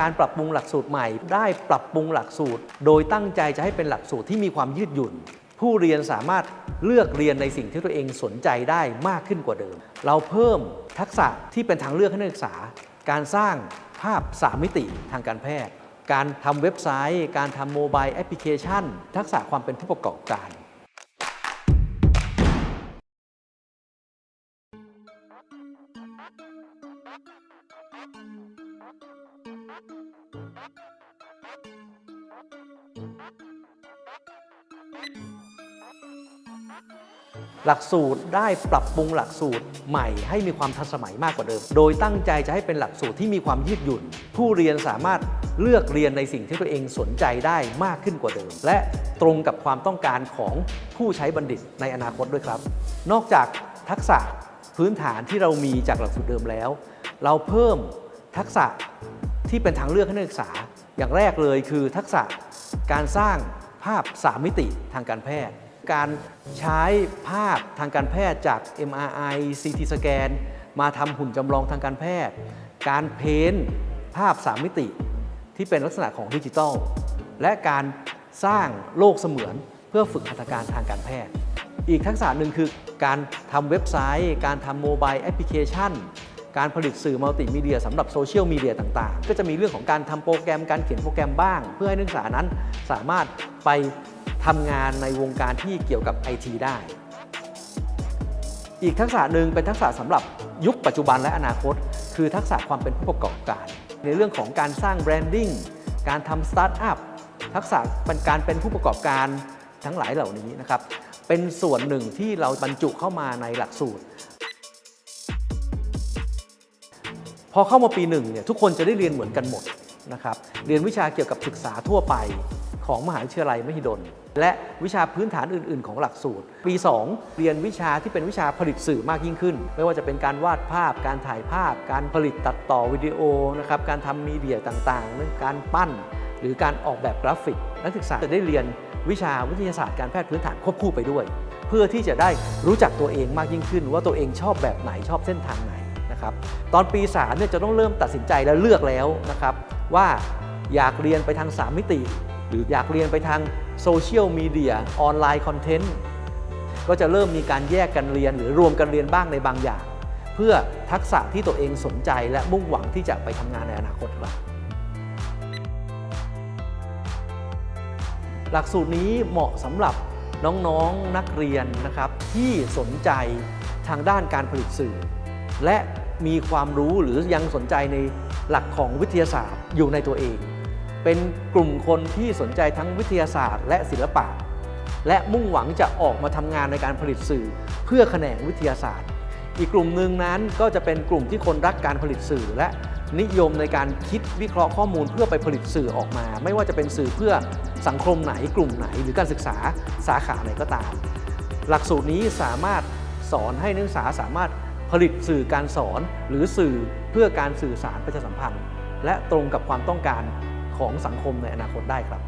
การปรับปรุงหลักสูตรใหม่ ได้ปรับปรุงหลักสูตร โดยตั้งใจจะให้เป็นหลักสูตรที่มีความยืดหยุ่น ผู้เรียนสามารถเลือกเรียนในสิ่งที่ตัวเองสนใจได้มากขึ้นกว่าเดิม เราเพิ่มทักษะที่เป็นทางเลือกให้นักศึกษา การสร้างภาพ 3 มิติทางการแพทย์ การทำเว็บไซต์ การทำโมบายแอปพลิเคชัน ทักษะความเป็นผู้ประกอบการ หลักสูตรได้ปรับปรุงหลักสูตรใหม่ให้มีความทันสมัยมากกว่าเดิม โดยตั้งใจจะให้เป็นหลักสูตรที่มีความยืดหยุ่น ผู้เรียนสามารถเลือกเรียนในสิ่งที่ตัวเองสนใจได้มากขึ้นกว่าเดิม และตรงกับความต้องการของผู้ใช้บัณฑิตในอนาคตด้วยครับ นอกจากทักษะพื้นฐานที่เรามีจากหลักสูตรเดิมแล้ว เราเพิ่ม ทักษะที่เป็นทางเลือกให้นักศึกษา อย่างแรกเลยคือทักษะการสร้างภาพ 3 มิติทางการแพทย์ การใช้ภาพทางการแพทย์จาก MRI CT สแกนมาทำหุ่นจำลองทางการแพทย์ การเพ้นภาพ 3 มิติ ที่เป็นลักษณะของดิจิทัล และการสร้างโลกเสมือนเพื่อฝึกหัตการทางการแพทย์ อีกทักษะหนึ่งคือการทำเว็บไซต์ การทำโมบายแอปพลิเคชัน การผลิตสื่อมัลติมีเดียสำหรับโซเชียลมีเดียต่างๆ ก็จะมีเรื่องของการทำโปรแกรมการเขียนโปรแกรมบ้าง เพื่อให้นักศึกษานั้นสามารถไปทำงานในวงการที่เกี่ยวกับไอทีได้ อีกทักษะหนึ่งเป็นทักษะสำหรับยุคปัจจุบันและอนาคต คือทักษะความเป็นผู้ประกอบการ ในเรื่องของการสร้างแบรนดิ้งการทำสตาร์ทอัพทักษะเป็นการเป็นผู้ประกอบการทั้งหลายเหล่านี้นะครับเป็นส่วนหนึ่งที่เราบรรจุเข้ามาในหลักสูตร พอเข้ามาปีหนึ่งเนี่ยทุกคนจะได้เรียนเหมือนกันหมดนะครับเรียนวิชาเกี่ยวกับศึกษาทั่วไปของมหาวิทยาลัยมหิดล และวิชาพื้นฐานอื่น ๆ ของหลักสูตร ปี 2 เรียนวิชาที่เป็นวิชาผลิตสื่อมากยิ่งขึ้น ไม่ว่าจะเป็นการวาดภาพ การถ่ายภาพ การผลิตตัดต่อวิดีโอนะครับการทำมีเดียต่างๆเรื่องการปั้น หรือการออกแบบกราฟิก นักศึกษาจะได้เรียนวิชาวิทยาศาสตร์การแพทย์พื้นฐานควบคู่ไปด้วย เพื่อที่จะได้รู้จักตัวเองมากยิ่งขึ้น ว่าตัวเองชอบแบบไหนชอบเส้นทางไหน นะครับตอนปี3เนี่ยจะต้องเริ่มตัดสินใจและเลือกแล้วนะครับว่าอยากเรียนไปทาง 3 มิติ หรืออยากเรียนไปทางโซเชียลมีเดียออนไลน์คอนเทนต์ก็จะเริ่มมีการแยกกันเรียนหรือรวมกันเรียนบ้างในบางอย่าง เพื่อทักษะที่ตัวเองสนใจและมุ่งหวังที่จะไปทำงานในอนาคตครับหลักสูตรนี้เหมาะสำหรับน้องๆนนักเรียนนะครับที่สนใจทางด้านการผลิตสื่อ และ มีความรู้หรือยังสนใจในหลักของวิทยาศาสตร์อยู่ในตัวเอง เป็นกลุ่มคนที่สนใจทั้งวิทยาศาสตร์ และศิลปะ และมุ่งหวังจะออกมาทำงานในการผลิตสื่อ เพื่อแขนงวิทยาศาสตร์ อีกกลุ่มหนึ่งนั้นก็จะเป็นกลุ่มที่คนรักการผลิตสื่อ และนิยมในการคิดวิเคราะห์ข้อมูลเพื่อไปผลิตสื่อออกมา ไม่ว่าจะเป็นสื่อเพื่อสังคมไหนกลุ่มไหน หรือการศึกษาสาขาไหนก็ตาม หลักสูตรนี้สามารถสอนให้นักศึกษาสามารถ ผลิตสื่อการสอนหรือสื่อเพื่อการสื่อสารประชาสัมพันธ์ และตรงกับความต้องการของสังคมในอนาคตได้ครับ